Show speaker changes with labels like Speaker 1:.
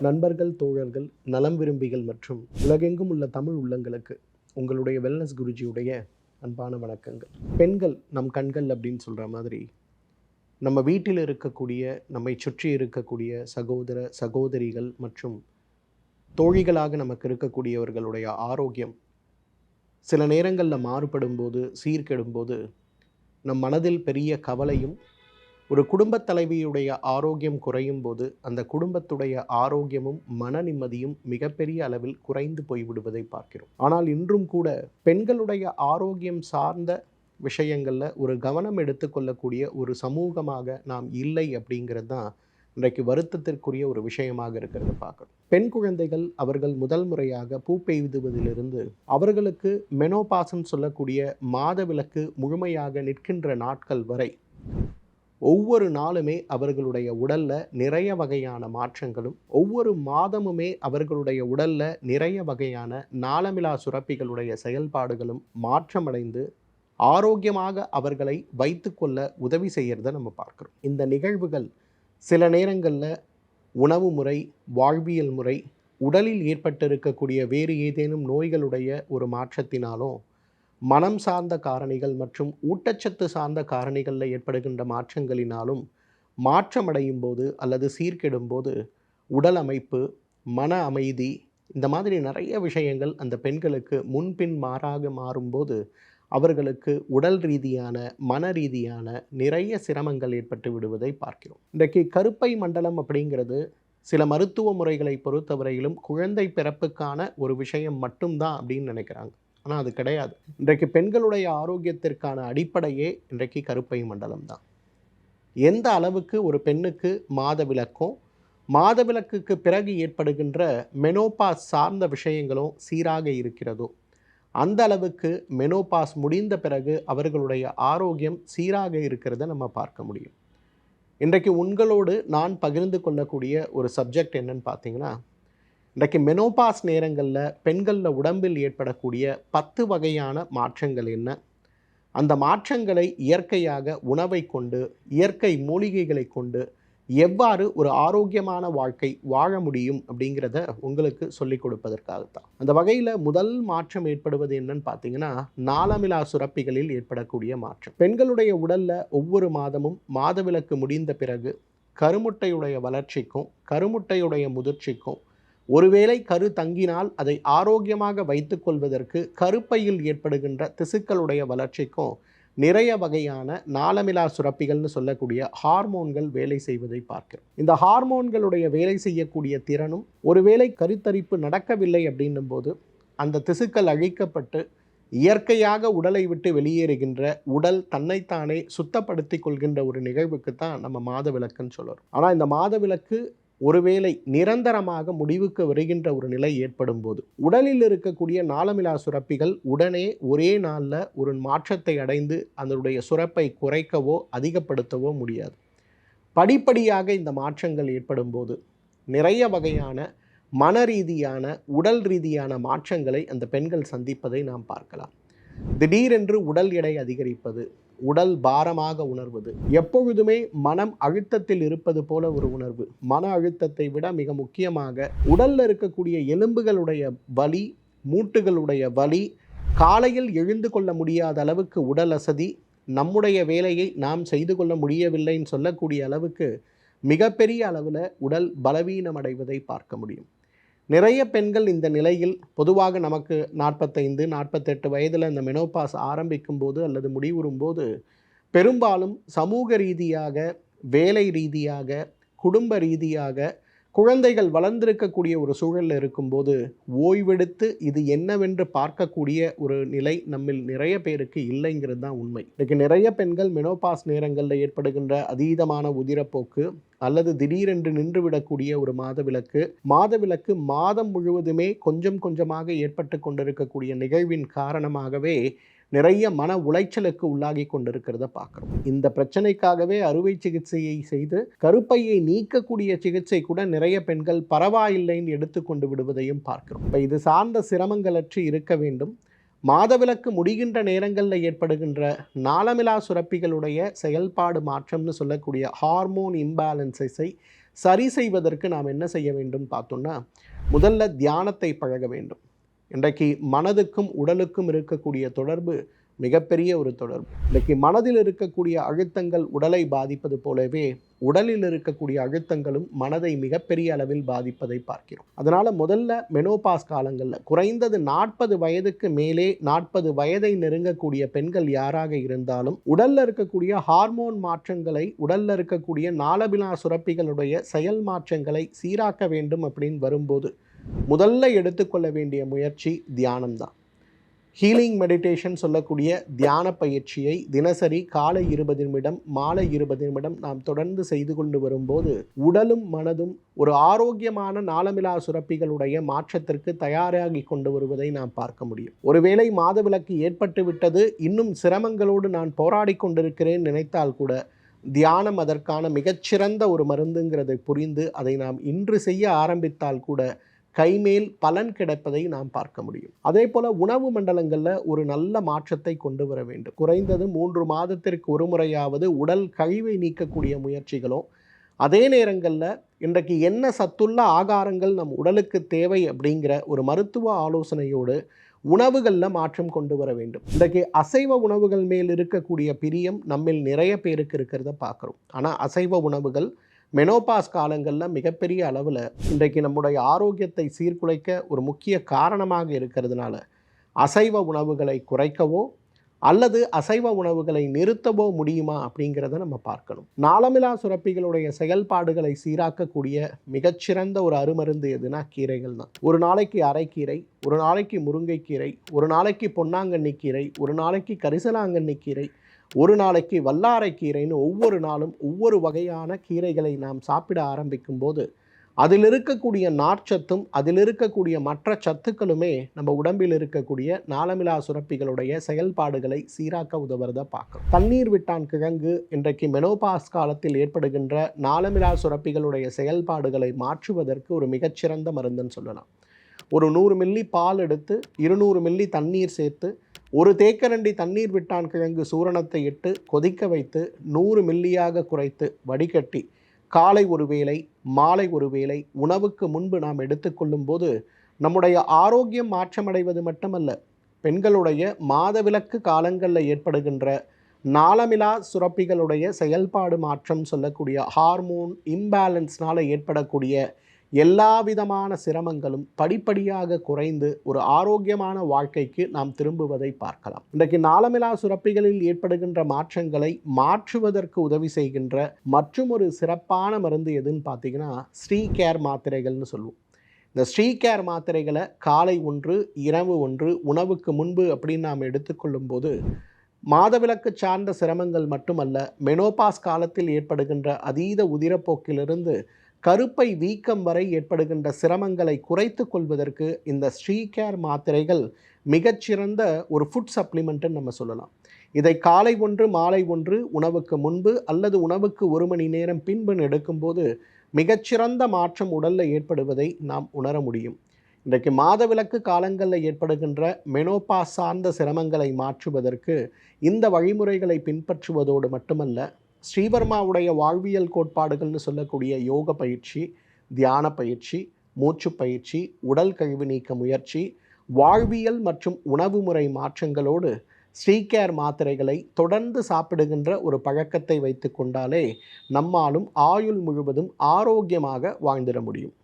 Speaker 1: நண்பர்கள் தோழர்கள் நலம் விரும்பிகள் மற்றும் உலகெங்கும் உள்ள தமிழ் உள்ளங்களுக்கு உங்களுடைய வெல்னஸ் குருஜியுடைய அன்பான வணக்கங்கள். பெண்கள் நம் கண்கள் அப்படின்னு சொல்கிற மாதிரி நம்ம வீட்டில் இருக்கக்கூடிய நம்மை சுற்றி இருக்கக்கூடிய சகோதர சகோதரிகள் மற்றும் தோழிகளாக நமக்கு இருக்கக்கூடியவர்களுடைய ஆரோக்கியம் சில நேரங்களில் மாறுபடும் போது சீர்கெடும்போது நம் மனதில் பெரிய கவலையும் ஒரு குடும்பத் தலைவியுடைய ஆரோக்கியம் குறையும் போது அந்த குடும்பத்துடைய ஆரோக்கியமும் மன நிம்மதியும் மிகப்பெரிய அளவில் குறைந்து போய்விடுவதை பார்க்கிறோம். ஆனால் இன்றும் கூட பெண்களுடைய ஆரோக்கியம் சார்ந்த விஷயங்களில் ஒரு கவனம் எடுத்துக்கொள்ளக்கூடிய ஒரு சமூகமாக நாம் இல்லை அப்படிங்கிறது தான் இன்றைக்கு வருத்தத்திற்குரிய ஒரு விஷயமாக இருக்கிறத பார்க்கணும் பெண் குழந்தைகள் அவர்கள் முதல் முறையாக பூ பெய்துவதிலிருந்து அவர்களுக்கு மெனோபாசன் சொல்லக்கூடிய மாதவிலக்கு முழுமையாக நிற்கின்ற நாட்கள் வரை ஒவ்வொரு நாளுமே அவர்களுடைய உடலில் நிறைய வகையான மாற்றங்களும் ஒவ்வொரு மாதமுமே அவர்களுடைய உடலில் நிறைய வகையான நாளமிலா சுரப்பிகளுடைய செயல்பாடுகளும் மாற்றமடைந்து ஆரோக்கியமாக அவர்களை வைத்துக்கொள்ள உதவி செய்கிறத நம்ம பார்க்குறோம். இந்த நிகழ்வுகள் சில நேரங்களில் உணவு முறை வாழ்வியல் முறை உடலில் ஏற்பட்டிருக்கக்கூடிய வேறு ஏதேனும் நோய்களுடைய ஒரு மாற்றத்தினாலும் மனம் சார்ந்த காரணிகள் மற்றும் ஊட்டச்சத்து சார்ந்த காரணிகளில் ஏற்படுகின்ற மாற்றங்களினாலும் மாற்றமடையும் போது அல்லது சீர்கெடும் போது உடல் அமைப்பு மன அமைதி இந்த மாதிரி நிறைய விஷயங்கள் அந்த பெண்களுக்கு முன்பின் மாறாக மாறும்போது அவர்களுக்கு உடல் ரீதியான மன ரீதியான நிறைய சிரமங்கள் ஏற்பட்டு விடுவதை பார்க்கிறோம். இன்றைக்கு கருப்பை மண்டலம் அப்படிங்கிறது சில மருத்துவ முறைகளை பொறுத்தவரையிலும் குழந்தை பிறப்புக்கான ஒரு விஷயம் மட்டும்தான் அப்படின்னு நினைக்கிறாங்க. ஆனால் அது கிடையாது. இன்றைக்கு பெண்களுடைய ஆரோக்கியத்திற்கான அடிப்படையே இன்றைக்கு கருப்பை மண்டலம் தான். எந்த அளவுக்கு ஒரு பெண்ணுக்கு மாத விளக்கோ மாத விளக்குக்கு பிறகு ஏற்படுகின்ற மெனோபாஸ் சார்ந்த விஷயங்களும் சீராக இருக்கிறதோ அந்த அளவுக்கு மெனோபாஸ் முடிந்த பிறகு அவர்களுடைய ஆரோக்கியம் சீராக இருக்கிறத நம்ம பார்க்க முடியும். இன்றைக்கு உங்களோடு நான் பகிர்ந்து கொள்ளக்கூடிய ஒரு சப்ஜெக்ட் என்னன்னு பார்த்தீங்கன்னா இன்றைக்கு மெனோபாஸ் நேரங்களில் பெண்களில் உடம்பில் ஏற்படக்கூடிய பத்து வகையான மாற்றங்கள் என்ன? அந்த மாற்றங்களை இயற்கையாக உணவை கொண்டு இயற்கை மூலிகைகளை கொண்டு எவ்வாறு ஒரு ஆரோக்கியமான வாழ்க்கை வாழ முடியும் அப்படிங்கிறத உங்களுக்கு சொல்லிக் கொடுப்பதற்காகத்தான். அந்த வகையில் முதல் மாற்றம் ஏற்படுவது என்னன்னு பார்த்தீங்கன்னா நாளமிலா சுரப்பிகளில் ஏற்படக்கூடிய மாற்றம். பெண்களுடைய உடலில் ஒவ்வொரு மாதமும் மாதவிலக்கு முடிந்த பிறகு கருமுட்டையுடைய வளர்ச்சிக்கும் கருமுட்டையுடைய முதிர்ச்சிக்கும் ஒருவேளை கரு தங்கினால் அதை ஆரோக்கியமாக வைத்துக்கொள்வதற்கு கருப்பையில் ஏற்படுகின்ற திசுக்களுடைய வளர்ச்சிக்கும் நிறைய வகையான நாளமிலா சுரப்பிகள்னு சொல்லக்கூடிய ஹார்மோன்கள் வேலை செய்வதை பார்க்கிறோம். இந்த ஹார்மோன்களுடைய வேலை செய்யக்கூடிய திறனும் ஒருவேளை கருத்தரிப்பு நடக்கவில்லை அப்படின்னும் போது அந்த திசுக்கள் அழிக்கப்பட்டு இயற்கையாக உடலை விட்டு வெளியேறுகின்ற உடல் தன்னைத்தானே சுத்தப்படுத்தி கொள்கின்ற ஒரு நிகழ்வுக்கு தான் நம்ம மாதவிலக்குன்னு சொல்லுறோம் ஆனால் இந்த மாதவிலக்கு ஒருவேளை நிரந்தரமாக முடிவுக்கு வருகின்ற ஒரு நிலை ஏற்படும் போது உடலில் இருக்கக்கூடிய நாளமிலா சுரப்பிகள் உடனே ஒரே நாளில் ஒரு மாற்றத்தை அடைந்து அதனுடைய சுரப்பை குறைக்கவோ அதிகப்படுத்தவோ முடியாது. படிப்படியாக இந்த மாற்றங்கள் ஏற்படும் போது நிறைய வகையான மன ரீதியான உடல் ரீதியான மாற்றங்களை அந்த பெண்கள் சந்திப்பதை நாம் பார்க்கலாம். திடீரென்று உடல் எடை அதிகரிப்பது உடல் பாரமாக உணர்வது. எப்பொழுதுமே மனம் அழுத்தத்தில் இருப்பது போல ஒரு உணர்வு. மன அழுத்தத்தை விட மிக முக்கியமாக உடல்ல இருக்கக்கூடிய எலும்புகளுடைய வலி மூட்டுகளுடைய வலி காலையில் எழுந்து கொள்ள முடியாத அளவுக்கு உடல் அசதி நம்முடைய வேலையை நாம் செய்து கொள்ள முடியவில்லைன்னு சொல்லக்கூடிய அளவுக்கு மிகப்பெரிய அளவில் உடல் பலவீனம் அடைவதை பார்க்க முடியும். நிறைய பெண்கள் இந்த நிலையில் பொதுவாக நமக்கு நாற்பத்தைந்து நாற்பத்தெட்டு வயதில் இந்த மெனோபாஸ் ஆரம்பிக்கும் போது அல்லது முடிவுறும் போது பெரும்பாலும் சமூக ரீதியாக வேலை ரீதியாக குடும்ப ரீதியாக குழந்தைகள் வளர்ந்திருக்கக்கூடிய ஒரு சூழலில் இருக்கும்போது ஓய்வெடுத்து இது என்னவென்று பார்க்கக்கூடிய ஒரு நிலை நம்மில் நிறைய பேருக்கு இல்லைங்கிறது தான் உண்மை. இன்றைக்கு நிறைய பெண்கள் மெனோபாஸ் நேரங்களில் ஏற்படுகின்ற அதீதமான உதிரப்போக்கு அல்லது திடீரென்று நின்றுவிடக்கூடிய ஒரு மாதவிலக்கு மாதவிலக்கு மாதம் முழுவதுமே கொஞ்சம் கொஞ்சமாக ஏற்பட்டு கொண்டிருக்கக்கூடிய நிகழ்வின் காரணமாகவே நிறைய மன உளைச்சலுக்கு உள்ளாகி கொண்டிருக்கிறத பார்க்குறோம். இந்த பிரச்சனைக்காகவே அறுவை சிகிச்சையை செய்து கருப்பையை நீக்கக்கூடிய சிகிச்சை கூட நிறைய பெண்கள் பரவாயில்லைன்னு எடுத்துக்கொண்டு விடுவதையும் பார்க்கிறோம். இப்போ இது சார்ந்த சிரமங்களற்று இருக்க வேண்டும். மாதவிலக்கு முடிகின்ற நேரங்களில் ஏற்படுகின்ற நாளமிலா சுரப்பிகளுடைய செயல்பாடு மாற்றம்னு சொல்லக்கூடிய ஹார்மோன் இம்பேலன்சஸை சரி செய்வதற்கு நாம் என்ன செய்ய வேண்டும் பார்த்தோம்னா முதல்ல தியானத்தை பழக வேண்டும். இன்றைக்கு மனதுக்கும் உடலுக்கும் இருக்கக்கூடிய தொடர்பு மிகப்பெரிய ஒரு தொடர்பு. இன்றைக்கு மனதில் இருக்கக்கூடிய அழுத்தங்கள் உடலை பாதிப்பது போலவே உடலில் இருக்கக்கூடிய அழுத்தங்களும் மனதை மிகப்பெரிய அளவில் பாதிப்பதை பார்க்கிறோம். அதனால் முதல்ல மெனோபாஸ் காலங்களில் குறைந்தது நாற்பது வயதுக்கு மேலே நாற்பது வயதை நெருங்கக்கூடிய பெண்கள் யாராக இருந்தாலும் உடலில் இருக்கக்கூடிய ஹார்மோன் மாற்றங்களை உடலில் இருக்கக்கூடிய நாளபிலா சுரப்பிகளுடைய செயல் மாற்றங்களை சீராக்க வேண்டும் அப்படின்னு வரும்போது முதல்ல எடுத்துக்கொள்ள வேண்டிய முயற்சி தியானம்தான். ஹீலிங் மெடிடேஷன் சொல்லக்கூடிய தியான பயிற்சியை தினசரி காலை இருபது நிமிடம் மாலை இருபது நிமிடம் நாம் தொடர்ந்து செய்து கொண்டு வரும்போது உடலும் மனதும் ஒரு ஆரோக்கியமான நாளமிலா சுரப்பிகளுடைய மாற்றத்திற்கு தயாராகி கொண்டு வருவதை நாம் பார்க்க முடியும். ஒருவேளை மாதவிலக்கு ஏற்பட்டு விட்டது இன்னும் சிரமங்களோடு நான் போராடி கொண்டிருக்கிறேன் நினைத்தால் கூட தியானம் அதற்கான மிகச்சிறந்த ஒரு மருந்துங்கிறதை புரிந்து அதை நாம் இன்று செய்ய ஆரம்பித்தால் கூட கைமேல் பலன் கிடைப்பதை நாம் பார்க்க முடியும். அதே போல உணவு மண்டலங்களில் ஒரு நல்ல மாற்றத்தை கொண்டு வர வேண்டும். குறைந்தது மூன்று மாதத்திற்கு ஒரு முறையாவது உடல் கழிவை நீக்கக்கூடிய முயற்சிகளும் அதே நேரங்களில் இன்றைக்கு என்ன சத்துள்ள ஆகாரங்கள் நம் உடலுக்கு தேவை அப்படிங்கிற ஒரு மருத்துவ ஆலோசனையோடு உணவுகளில் மாற்றம் கொண்டு வர வேண்டும். இன்றைக்கு அசைவ உணவுகள் மேல் இருக்கக்கூடிய பிரியம் நம்மில் நிறைய பேருக்கு இருக்கிறத பார்க்குறோம். ஆனால் அசைவ உணவுகள் மெனோபாஸ் காலங்களில் மிகப்பெரிய அளவில் இன்றைக்கு நம்முடைய ஆரோக்கியத்தை சீர்குலைக்க ஒரு முக்கிய காரணமாக இருக்கிறதுனால அசைவ உணவுகளை குறைக்கவோ அல்லது அசைவ உணவுகளை நிறுத்தவோ முடியுமா அப்படிங்கிறத நம்ம பார்க்கணும். நாளமிலா சுரப்பிகளுடைய செயல்பாடுகளை சீராக்கக்கூடிய மிகச்சிறந்த ஒரு அருமருந்து எதுனா கீரைகள் தான். ஒரு நாளைக்கு அரைக்கீரை ஒரு நாளைக்கு முருங்கைக்கீரை ஒரு நாளைக்கு பொன்னாங்கண்ணி கீரை ஒரு நாளைக்கு கரிசலாங்கண்ணி கீரை ஒரு நாளைக்கு வல்லாரை கீரைன்னு ஒவ்வொரு நாளும் ஒவ்வொரு வகையான கீரைகளை நாம் சாப்பிட ஆரம்பிக்கும் போது அதில் இருக்கக்கூடிய நார்ச்சத்தும் அதில் இருக்கக்கூடிய மற்ற சத்துக்களுமே நம்ம உடம்பில் இருக்கக்கூடிய நாளமிலா சுரப்பிகளுடைய செயல்பாடுகளை சீராக்க உதவுறதை பார்க்கும் தண்ணீர் விட்டான் கிழங்கு இன்றைக்கு மெனோபாஸ் காலத்தில் ஏற்படுகின்ற நாளமிலா சுரப்பிகளுடைய செயல்பாடுகளை மாற்றுவதற்கு ஒரு மிகச்சிறந்த மருந்துன்னு சொல்லலாம். ஒரு நூறு மில்லி பால் எடுத்து இருநூறு மில்லி தண்ணீர் சேர்த்து ஒரு தேக்கரண்டி தண்ணீர் விட்டான் கிழங்கு சூரணத்தை இட்டு கொதிக்க வைத்து நூறு மில்லியாக குறைத்து வடிகட்டி காலை ஒரு வேளை மாலை ஒரு வேளை உணவுக்கு முன்பு நாம் எடுத்துக்கொள்ளும் போது நம்முடைய ஆரோக்கியம் மாற்றமடைவது மட்டுமல்ல பெண்களுடைய மாதவிலக்கு காலங்களில் ஏற்படுகின்ற நாளமிலா சுரப்பிகளுடைய செயல்பாடு மாற்றம் சொல்லக்கூடிய ஹார்மோன் இம்பேலன்ஸ்னால் ஏற்படக்கூடிய எல்லா விதமான சிரமங்களும் படிப்படியாக குறைந்து ஒரு ஆரோக்கியமான வாழ்க்கைக்கு நாம் திரும்புவதை பார்க்கலாம். இன்றைக்கு நாளமிலா சுரப்பிகளில் ஏற்படுகின்ற மாற்றங்களை மாற்றுவதற்கு உதவி செய்கின்ற மற்றும் ஒரு சிறப்பான மருந்து எதுன்னு பார்த்தீங்கன்னா ஸ்ரீ கேர் மாத்திரைகள்னு சொல்லுவோம். இந்த ஸ்ரீ கேர் மாத்திரைகளை காலை ஒன்று இரவு ஒன்று உணவுக்கு முன்பு அப்படின்னு நாம் எடுத்துக்கொள்ளும் போது மாதவிலக்கு சார்ந்த சிரமங்கள் மட்டுமல்ல மெனோபாஸ் காலத்தில் ஏற்படுகின்ற அதீத உதிரப்போக்கிலிருந்து கருப்பை வீக்கம் வரை ஏற்படுகின்ற சிரமங்களை குறைத்து கொள்வதற்கு இந்த ஸ்ரீகேர் மாத்திரைகள் மிகச்சிறந்த ஒரு ஃபுட் சப்ளிமெண்ட்டுன்னு நம்ம சொல்லலாம். இதை காலை ஒன்று மாலை ஒன்று உணவுக்கு முன்பு அல்லது உணவுக்கு ஒரு மணி நேரம் பின்பு எடுக்கும்போது மிகச்சிறந்த மாற்றம் உடலில் ஏற்படுவதை நாம் உணர முடியும். இன்றைக்கு மாதவிலக்கு காலங்களில் ஏற்படுகின்ற மெனோபா சார்ந்த சிரமங்களை மாற்றுவதற்கு இந்த வழிமுறைகளை பின்பற்றுவதோடு மட்டுமல்ல ஸ்ரீவர்மாவுடைய வாழ்வியல் கோட்பாடுகள்னு சொல்லக்கூடிய யோக பயிற்சி தியான பயிற்சி மூச்சு பயிற்சி உடல் கழிவு நீக்க முயற்சி வாழ்வியல் மற்றும் உணவு முறை மாற்றங்களோடு ஸ்ரீகேர் மாத்திரைகளை தொடர்ந்து சாப்பிடுகின்ற ஒரு பழக்கத்தை வைத்து கொண்டாலே நம்மாலும் ஆயுள் முழுவதும் ஆரோக்கியமாக வாழ்ந்திட முடியும்.